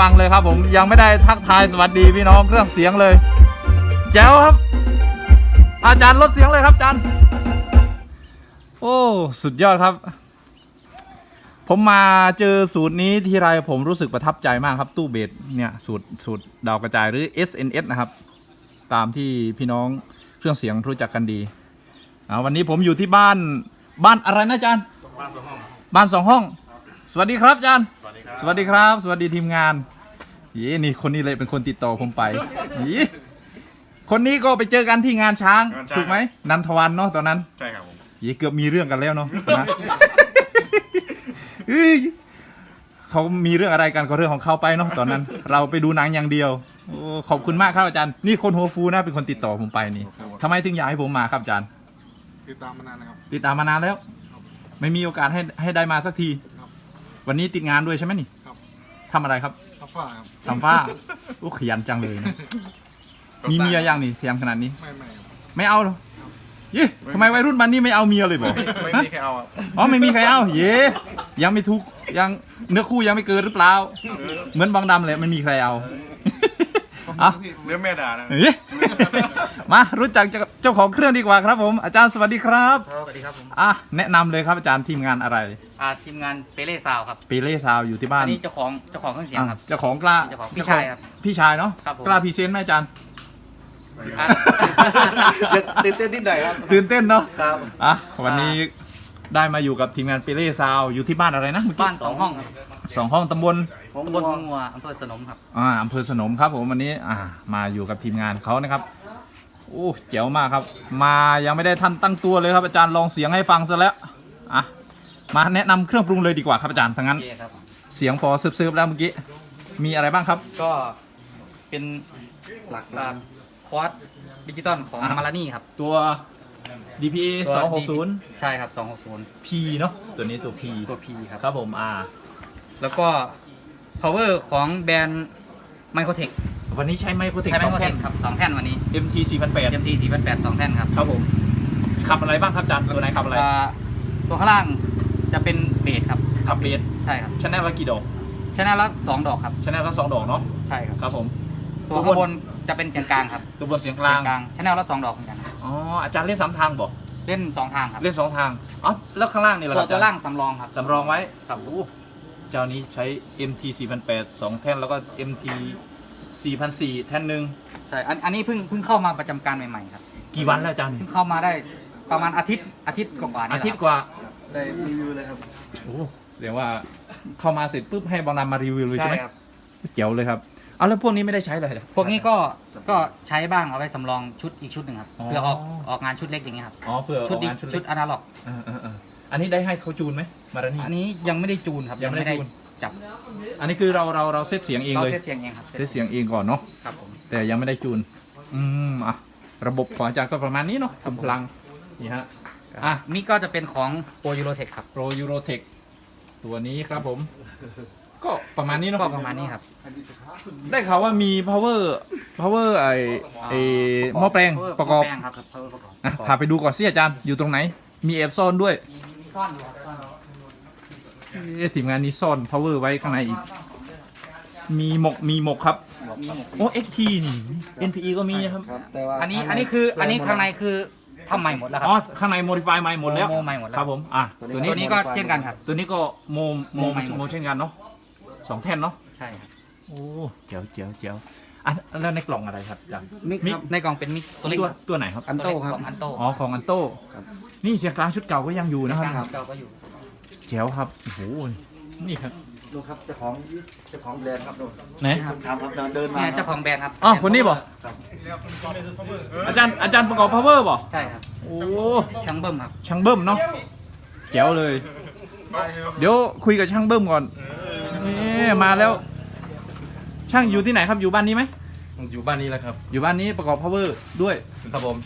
ฟังเลยครับผมยังไม่ได้ทักทายสวัสดีพี่น้องเครื่องเสียงเลย แจ๋วครับ อาจารย์ลดเสียงเลยครับอาจารย์ โอ้สุดยอดครับ ผมมาเจอสูตรนี้ทีไรผมรู้สึกประทับใจมากครับตู้เบสเนี่ยสูตรสูตรดาวกระจายหรือ SNS นะครับ ตามที่พี่น้องเครื่องเสียงรู้จักกันดีอ่าวันนี้ผมอยู่ที่บ้านบ้านอะไรนะอาจารย์ บ้านสองห้องบ้านสองห้อง สวัสดีครับอาจารย์ สวัสดีครับสวัสดีครับ สวัสดีทีมงานยี่นี่คนนี้เลยเป็นคนติดต่อผมไปยี่คนนี้ก็ไปเจอกันที่งานช้างงานช้าง ถูกไหมนันทวันเนาะตอนนั้นใช่ครับผมยี่เกือบมีเรื่องกันแล้วเนาะนะเฮ้ยเขามีเรื่องอะไรกันก็เรื่องของเขาไปเนาะตอนนั้น เราไปดูหนังอย่างเดียวโอ้ขอบคุณมากครับอาจารย์ นี่คนหัวฟูนะเป็นคนติดต่อผมไปนี่ทำไมถึงอยากให้ผมมาครับอาจารย์ ติดตามมานานนะครับ ติดตามมานานแล้ว ไม่มีโอกาสให้ให้ได้มาสักทีครับ วันนี้ติดงานด้วยใช่ไหมนี่ครับ ทำอะไรครับซัฟฟ้าครับ ทำฝ้าโอ้ขยันจังเลยนะมีเมียยังนี่ขยันขนาดนี้ ไม่ไม่ครับ ไม่เอาหรอยี่ทำไมวัยรุ่นมันนี่ไม่เอาเมียเลยบอกไม่มีใครเอาอะอ๋อไม่มีใครเอาเย่ยังไม่ทุกยังเนื้อคู่ยังไม่เกินหรือเปล่า เหมือนบางดำเลยไม่มีใครเอา อะเนื้อแม่ด่านะเฮ้ยมารู้จักเจ้าของเครื่องดีกว่าครับผม อาจารย์สวัสดีครับสวัสดีครับผมอะแนะนำเลยครับอาจารย์ทีมงานอะไรอ่าทีมงานเปเล่ซาวครับปีเล่ซาวอยู่ที่บ้าอันนนี้เจ้าของเจ้าของเครื่องเสียงครับอะเจ้าของกล้าเจ้าของพี่ชายครับพี่ชายเนาะครับผม กล้าพรีเซนต์ไหมอาจารย์ อะ ตื่นเต้นนิดหน่อยครับ ตื่นเต้นเนาะครับ อะวันนี้ ได้มาอยู่กับทีมงานปีเล่ซาวอยู่ที่บ้านอะไรนะเมื่อกี้บ้านสองห้องครับสองห้องตำบลตำบลหงงัวอำเภอสนมครับอ่าอำเภอสนมครับผมวันนี้อ่ามาอยู่กับทีมงานเขานะครับโอ้เจ๋วมากครับ มายังไม่ได้ทันตั้งตัวเลยครับอาจารย์ลองเสียงให้ฟังซะแล้วอะมาแนะนำเครื่องปรุงเลยดีกว่าครับอาจารย์ทั้งนั้นโอเคครับเสียงพอซึบๆแล้วเมื่อกี้มีอะไรบ้างครับ ก็เป็นหลักหลักคอร์สดิจิตอลของอะมารานี่ครับ ตัว DPA ตัว 260 ใช่ครับ 260 P เนาะตัวนี้ตัว P ตัว P ครับ ครับผมอ่าแล้วก็ power ของแบรนด์ Microtech วันนี้ใช้ไมโครเทคใช้ สองแผ่น Microtech ครับสองแท่นวันนี้ MT 4008 MT 488สองแท่นครับครับผม ขับอะไรบ้างครับอาจารย์ตัวไหนขับอะไรอ่าตัวข้างล่างจะเป็นเบสครับ ขับเบสใช่ครับชแนลละกี่ดอกชนะละสองดอกครับ ชแนลละสองดอกเนาะใช่ครับ ครับผม ตัวข้างบนจะเป็นเสียงกลางครับตัวบนเสียงกเสีลายงงกลางชแนลละสองดอกเหมือนกันครับ อ๋ออาจารย์เล่นสามทางบอกเล่นสองทางครับเล่นสองทางอ๋อแล้วข้างล่างนี่แหละตัควรับตัวอาจารย์ล่างสำรองครับสำรองไว้ครับโอ้เจ้านี้ใช้ MT 4008สองแท่นแล้วก็ MT 4004 แท่นหนึ่งใช่อันอันนี้เพิ่งเพิ่งเข้ามาประจำการใหม่ๆครับกี่วันแล้วอาจารย์เพิ่งเข้ามาได้ประมาณอาทิตย์อาทิตย์กว่าๆนี่อาแหละทิตย์กว่าได้รีวิวเลยครับ โอ้แสดงว่าเข้ามาเสร็จปุ๊บให้บางนำมารีวิวเลยใช่ใช่ไหม ครับ เจ๋วเลยครับ เอาแล้วพวกนี้ไม่ได้ใช้เลยเหรอ พวกนี้ก็ก็ใช้บ้างเอาไว้สำรองชุดอีกชุดหนึ่งครับอ๋อ เพื่อออกออกงานชุดเล็กอย่างเงี้ยครับอ๋อเพื่ออชุดอกอีกงานชุดชุเล็ดกอนาล็อก เออเออเอออันนี้ได้ให้เขาจูนไหมมารานี่ อันนี้ยังไม่ได้จูนครับยังไม่ได้จูน จับอันนี้คือเราเราเราเซตเสียงเองเราเลยเซตเสียงเองครับเซตเสียงเองก่อนเนาะครับผม แต่ยังไม่ได้จูน อืมอะระบบของอาจารย์ก็ประมาณนี้เนาะกำลังนี่ฮะอะนี่ก็จะเป็นของโปรยูโรเทคครับ Pro Eurotech ตัวนี้ครับผม ก็ประมาณนี้เนาะก็ประมาณนี้ครับ ได้ข่าวว่ามี power power ไอไอหม้อแปลงประกอบหม้แปลงครับ power ประกอบอะพาไปดูก่อนสิอาจารย์อยู่ตรงไหน มีแอบซ่อนด้วยมีมีซ่อนอยู่ครับซ่อนอยู่เอ๊ะทีมงานนี้ซ่อน power ไว้ข้างในอีก มีหมกมีหมกครับ มีหมวกโอ้ XT นี่ NPE ก็มีนะครับ ครับแต่ว่าอันนี้อันนี้คืออันนี้ข้างในคือทำใหม่หมดแล้วคอ๋อรับข้างใน modify ใหม่หมดแล้วโมใหม่หมดแล้ว ครับผม อะ ตัวนี้ตัวนี้ก็เช่นกันครับ ตัวนี้ก็โมโมโมใหม่หมด โมเช่นกันเนาะ สองแท่นเนาะใช่ครับโอ้เจ๋วเจ๋วเจ๋วอะแล้วในกล่องอะไรครับอาจารย์มิกมิกครับ ในกล่องเป็นมิกตัวเล็กตัวครับตัวไหนครับอันโต้ครับ ตัวเล็กของอันโต้อ๋อของอันโต้ครับ นี่เสียงกลางชุดเก่าก็ยังอยู่นะครับกลางเก่าก็อยู่ เจ๋วครับโอ้โหนี่ครับดูครับเจ้าของเจ้าของแบรนด์ครับดูไหนครับครับเดินมาเนี่ยเจ้าของแบรนด์ครับอ๋อคนนี้บ่ครับอาจารย์อาจารย์ประกอบ power บ่ใช่ครับโอ้ช่างเบิ้มครับช่างเบิ้มเนาะเจ๋วเลย เดี๋ยวคุยกับช่างเบิ้มก่อน นี่มาแล้ว ช่างอยู่ที่ไหนครับอยู่บ้านนี้ไหมอยู่บ้านนี้แล้วครับ อยู่บ้านนี้ประกอบ power ด้วยครับผม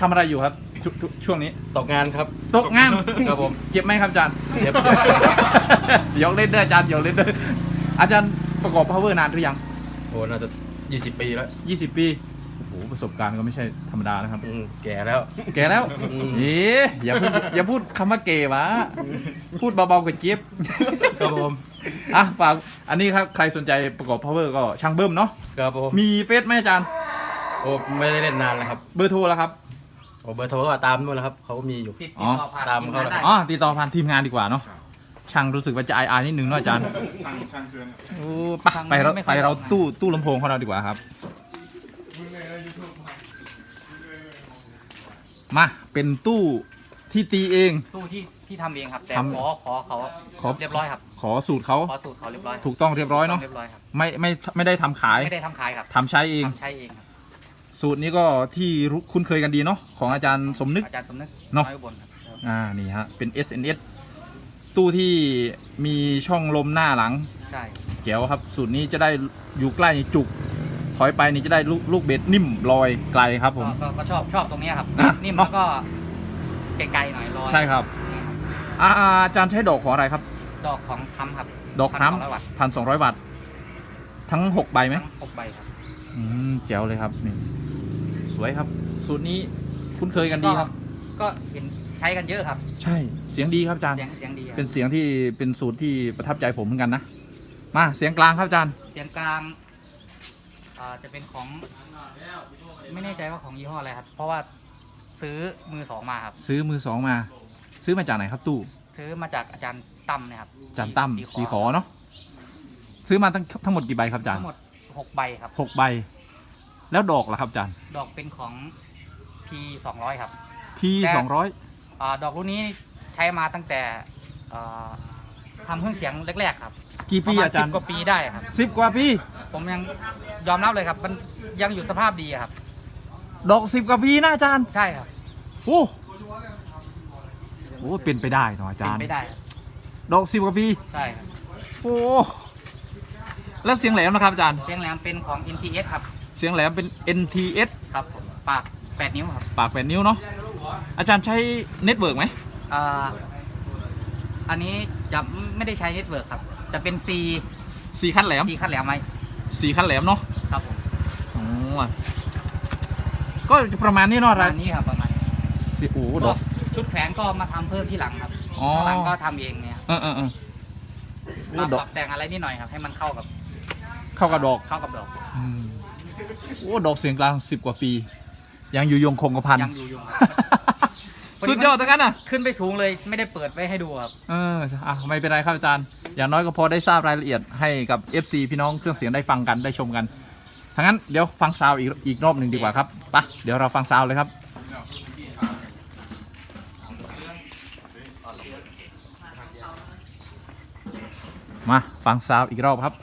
ทำอะไรอยู่ครับชชช่วงนี้ ตกงานครับตกงานครับผมเจ็บไหมครับอาจารย์ เจ็บ ยกเล่นเด้ออาจารย์ยกเล่นเด้ออาจารย์ประกอบ power นานหรือยังโอ้น่าจะ 20 ปีแล้ว 20 ปี โอ้โหประสบการณ์ก็ไม่ใช่ธรรมดานะครับ อืมแก่แล้ว แกแล้วเอ๊ะอย่าพูดอย่าพูดคำว่าเกวะพูดเบาๆกับเจี๊ยบครับผม อะฝากอันนี้ครับใครสนใจประกอบ power ก็ช่างเบิ้มเนาะครับผมมีเฟซไหมอาจารย์ โอ้ไม่ได้เล่นนานแล้วครับเบอร์โทรแล้วครับ โอ้เบอร์โทรก็ตามนู่นแล้วครับเขาก็มีอยู่ ติดอ๋ติอดต่อผ่านตามทีเขางานได้อ๋อติดต่อผ่านทีมงานดีกว่าเนาะช่างรู้สึกว่าจะอายๆนิดนึงเนาะอาจารย์ช่างช่างเครื่องครับโอ้ไปไปเราไปเราตู้ตู้ลำโพงของเราดีกว่าครับ มาเป็นตู้ที่ตีเอง ตู้ที่ที่ทำเองครับแต่ทำขอขอเขาขอ เรียบร้อยครับขอสูตรเขาขอสูตรเขาเรียบร้อยถูกต้องเรียบร้อยเนาะเรียบร้อยครับไม่ไม่ไม่ได้ทำขายไม่ได้ทำขายครับทำใช้เอง ทำใช้เองครับสูตรนี้ก็ที่รู้คุ้นเคยกันดีเนาะของอาจารย์สมนึก อาจารย์สมนึกเนาะอยอุบลครับอ่านี่ฮะเป็น SNS ตู้ที่มีช่องลมหน้าหลังใช่แจ๋วครับ สูตรนี้จะได้อยู่ใกล้จุก ถอยไปนี่จะได้ลูกลูกเบ็ดนิ่มลอยไกลครับผมก็ก็ก็ชอบชอบตรงเนี้ยครับ นะ นิ่มเนอะแล้วก็ไกลๆหน่อยลอยใช่ครับ อาอาจารย์ใช้ดอกของอะไรครับ ดอกของคำครับดอกพัน้นสองร้อยวัตต์ำพันสองร้อยวัตต์ทั้งหกใบไหมทั้งหกใบครับอืมแจ๋วเลยครับนี่สวยครับ สูตรนี้คุ้นเคยกันดีครับ ก็เห็นใช้กันเยอะครับ ใช่เสียงดีครับอาจารย์ เสียงเสียงดีครับเป็นเสียงที่เป็นสูตรที่ประทับใจผมเหมือนกันนะ มาเสียงกลางครับอาจารย์ เสียงกลาง อ่าจะเป็นของไม่แน่ใจว่าของยี่ห้ออะไรครับ เพราะว่าซื้อมือสองมาครับ ซื้อมือสองมา ซื้อมาจากไหนครับตู้ซื้อมาจากอาจารย์ตั้มเนะครับอาจารย์ตั้มสีขอเนาะซื้อมาทั้งทั้งหมดกี่ใบครับอาจารย์ทั้งหมดหกใบครับหกใบ แล้วดอกล่ะครับอาจารย์ดอกเป็นของ P สองร้อยครับพีแต่สองร้อยอาดอกรุ่นนี้ใช้มาตั้งแต่อ่าทำเครื่องเสียงแรกๆครับ กี่ปปีระมาณอาสิจารบย์กว่าปีได้ครับสิบกว่าปี ผมยังยอมรับเลยครับมันยังอยู่สภาพดีอะครับ ดอกสิบกว่าปีนะอาจารย์ใช่ครับโอ้โหเป็นไปได้เนาะอาเป็จานรย์ไม่ได้ครับดอกสิบกว่าปีใช่ครับโอ้แล้วเสียงแหลมนะครับอาจารย์เสียงแหลมเป็นของ NTS ครับเสียงแหลมเป็น NTS ครับผมปาก 8 นิ้วครับปากแปดนิ้วเนาะอาจารย์ใช้เน็ตเวิร์กไหมอ่า อันนี้จะไม่ได้ใช้เน็ตเวิร์กครับ จะเป็น C สี่ขั้นแหลม C ขั้นแหลมไหมสี่ขั้นแหลมเนาะครับผมอ๋อก็จะประมาณนี้เนาะประมาณนี้ครับประมาณนี้สิโอ้โหดก็อก ชุดแผงก็มาทำเพิ่มที่หลังครับอ๋อ ข้างหลังก็ทำเองเนี่ยเออเออเออโอ้มาดปอกรับแต่งอะไรนิดหน่อยครับ ให้มันเข้ากับเข้ากับดอกเข้ากับดอกอืมโอ้ดอกเสียงกลางสิบกว่าปี ยังอยู่ยงคงกระพัน ยังอยู่อยู่ครับ สุดยอดทั้งนั้นอะ ขึ้นไปสูงเลยไม่ได้เปิดไว้ให้ดูครับ เอออะไม่เป็นไรครับอาจารย์ อย่างน้อยก็พอได้ทราบรายละเอียดให้กับ FC พี่น้องเครื่องเสียงได้ฟังกันได้ชมกันทั้างนั้นเดี๋ยวฟังซาวด์อีกอีกรอบหนึ่งดีกว่าครับไปะเดี๋ยวเราฟังซาวด์เลยครับ มาฟังซาวด์อีกรอบครับ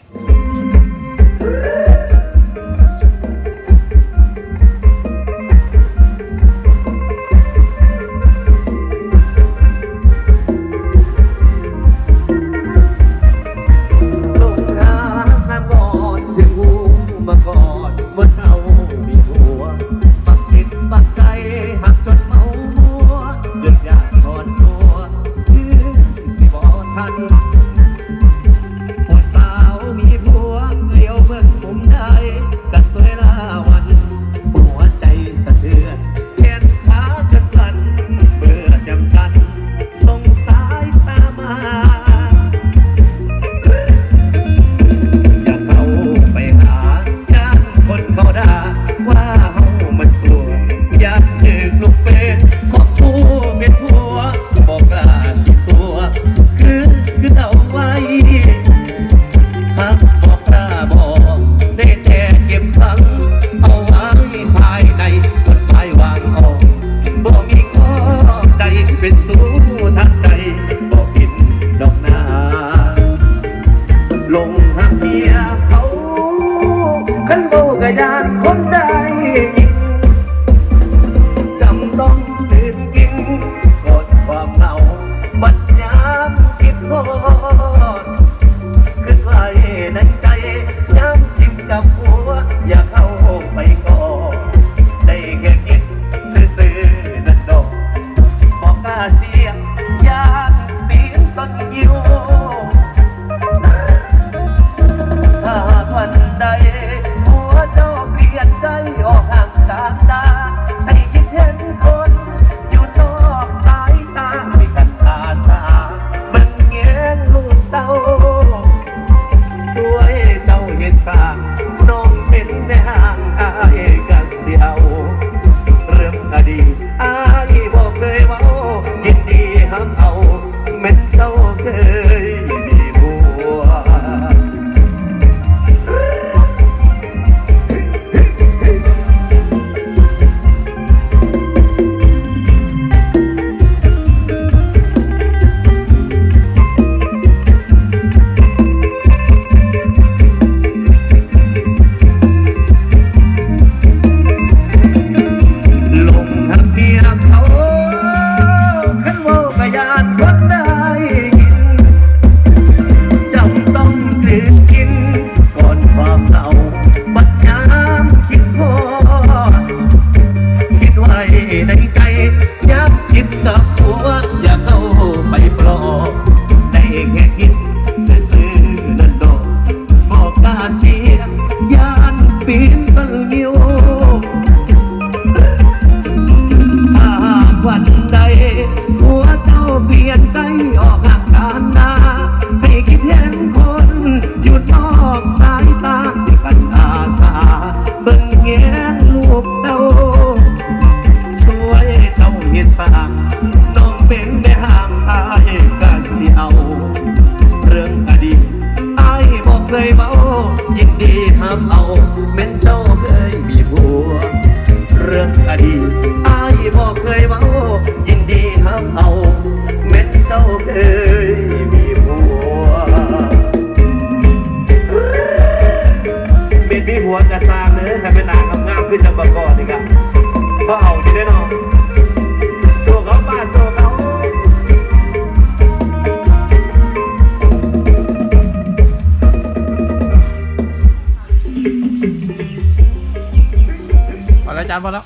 จารย์พอแล้ว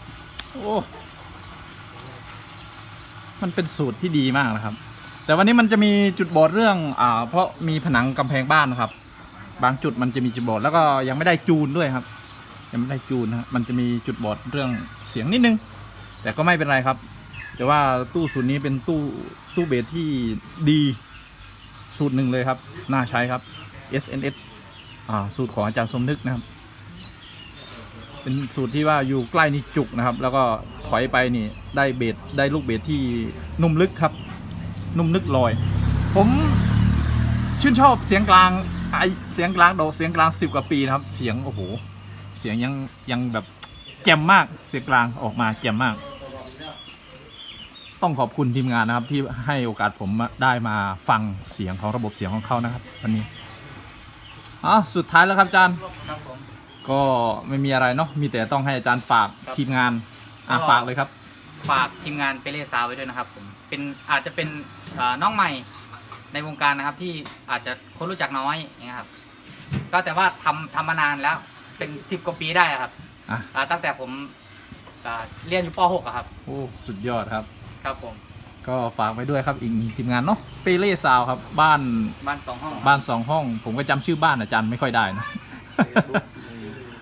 โอ้ มันเป็นสูตรที่ดีมากนะครับ แต่วันนี้มันจะมีจุดบอดเรื่อง อ่า เพราะมีผนังกำแพงบ้านนะครับ บางจุดมันจะมีจุดบอดแล้วก็ยังไม่ได้จูนด้วยครับ ยังไม่ได้จูนนะมันจะมีจุดบอดเรื่องเสียงนิดนึง แต่ก็ไม่เป็นไรครับ แต่ว่าตู้สูตรนี้เป็นตู้ตู้เบสที่ดีสูตรหนึ่งเลยครับ น่าใช้ครับ SNS อ่าสูตรของอาจารย์สมนึกนะครับ เป็นสูตรที่ว่าอยู่ใกล้นี่จุกนะครับ แล้วก็ถอยไปนี่ได้เบสได้ลูกเบสที่นุ่มลึกครับ นุ่มลึกลอย ผมชื่นชอบเสียงกลางไอเสียงกลางโดเสียงกลางสิบกว่าปีนะครับ เสียงโอ้โหเสียงยังยังแบบแจ่มมากเสียงกลางออกมาแจ่มมาก ต้องขอบคุณทีมงานนะครับ ที่ให้โอกาสผมได้มาฟังเสียงของระบบเสียงของเขานะครับ วันนี้อะสุดท้ายแล้วครับอาจารย์ครับผม ก็ไม่มีอะไรเนาะมีแต่ต้องให้อาจารย์ฝากครับทีมงานอะก็ ฝากเลยครับ ฝากทีมงานเปเล่ซาวไว้ด้วยนะครับผมเป็นอาจจะเป็นเอ่อน้องใหม่ในวงการนะครับที่อาจจะคนรู้จักน้อยอย่างเงี้ยครับ ก็แต่ว่าทำทำมานานแล้วเป็นสิบกว่าปีได้อะครับอะ อ่าตั้งแต่ผมอ่าเรียนอยู่ป .6 อะครับ โอ้สุดยอดครับ ครับผมก็ฝากไว้ด้วยครับอีกหนึ่งทีมงานเนาะเปเล่ซาวครับบ้านบ้านสองห้อง บ้านสองห้อง ผมก็จำชื่อบ้านอาจารย์ไม่ค่อยได้นะ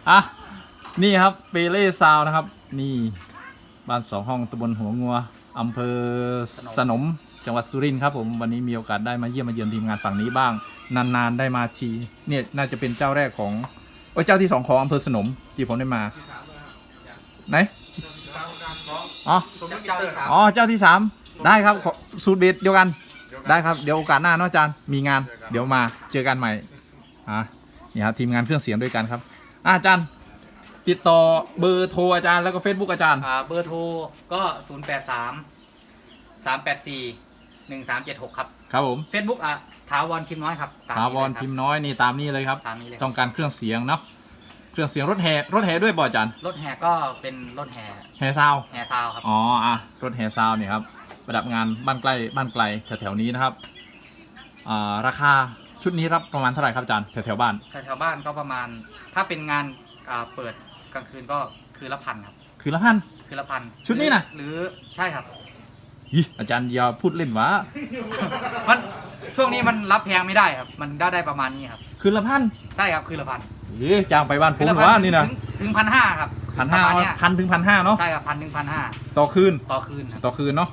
อะ นี่ครับเปเล่ซาวนะครับ นี่ บ้านสองห้องตำบลหัวงัวอำเภอสนมจังหวัดสุรินทร์ครับผมวันนี้มีโอกาสได้มาเยี่ยมมาเยือนทีมงานฝั่งนี้บ้าง นานๆได้มาทีเนี่ยน่าจะเป็นเจ้าแรกของโอ้ยเจ้าที่สองของอำเภอสนมที่ผมได้มาไหนอ๋อเจ้าที่สามอ๋อเจ้าที่สามได้ครับขอสูตรเบสเดียวกัน ได้ครับเดี๋ยวโอกาสหน้าเนาะอาจารย์มีงาน เดี๋ยวมาเจอกันใหม่อะนี่ครับทีมงานเครื่องเสียงด้วยกันครับ อะอาจารย์ ติดต่อเบอร์โทรอาจารย์แล้วก็ Facebook อาจารย์ อ่าเบอร์โทรก็ 0 8 3 3 8 4 1 3 7 6 ครับ ครับผม Facebook อะถาวรพิมพ์น้อยครับตมถานี้วรเลยคบ พิมพ์น้อยนี่ตามนี้เลยครับ ตามนี้เลยต้องการเครื่องเสียงเนาะเครื่องเสียงรถแห่รถแห่ด้วยบ่อาจารย์รถแห่ก็เป็นรถแห่แห่ซาวแห่ซาวครับ อ๋ออะรถแห่ซาวเนี่ยครับประดับงานบ้านใกล้บ้านไกลแถวๆนี้นะครับอ่าราคาชุดนี้รับประมาณเท่าไหร่ครับอาจารย์แถวๆบ้าน แถวๆบ้านก็ประมาณ ถ้าเป็นงานอ่าเปิดกลางคืนก็คือละพันครับคือละพัน คือละพันชุดนี้น่ะ หรือหรือใช่ครับอิอาจารย์อย่าพูดเล่นวะมันช่วงนี้มันรับแพงไม่ได้ครับ มันได้ได้ประมาณนี้ครับ คือละพันใช่ครับคือละพันเอ๊ะจ้างไปบ้านผคืมละหรือว่านี่นะถึงถึงพันห้าครับพันห้าประมณเนี้ยพันถึงพันห้าเนาะใช่ครับพันถึงพันห้าต่อคืนต่อคืนครับต่อคืนเนาะ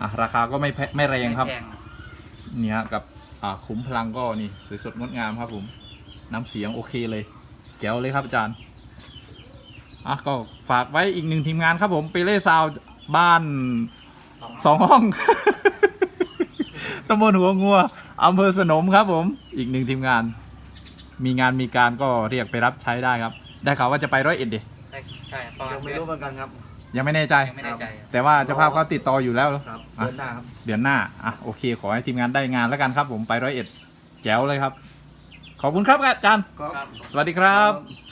อะราคาก็ไม่แพไม่แรงครับ ไม่แพงนี่ฮะกับอ่าขุมพลังก็นี่สวยสดงดงามครับผมน้ำเสียงโอเคเลย แจ๋วเลยครับอาจารย์อะก็ฝากไว้อีกหนึ่งทีมงานครับผมเปเล่ซาวด์บ้านสองห้อง ตำบลหัวงัวอำเภอสนมครับผม อีกหนึ่งทีมงาน มีงานมีการก็เรียกไปรับใช้ได้ครับ ได้ข่าวว่าจะไปร้อยเอ็ดดิใช่ใช่ประมาณยังไม่รู้เหมือนกันครับ ยังไม่แน่ใจ ยังไม่แน่ใจครับ แต่ว่าเจ้าภาพเขาติดต่ออยู่แล้ว ครับอะ เดินหน้าครับ เดือนหน้า อะ โอเค ขอให้ทีมงานได้งานแล้วกันครับผมไปร้อยเอ็ดแจ๋วเลยครับ ขอบคุณครับอาจารย์ก็ครับสวัสดีครับครับ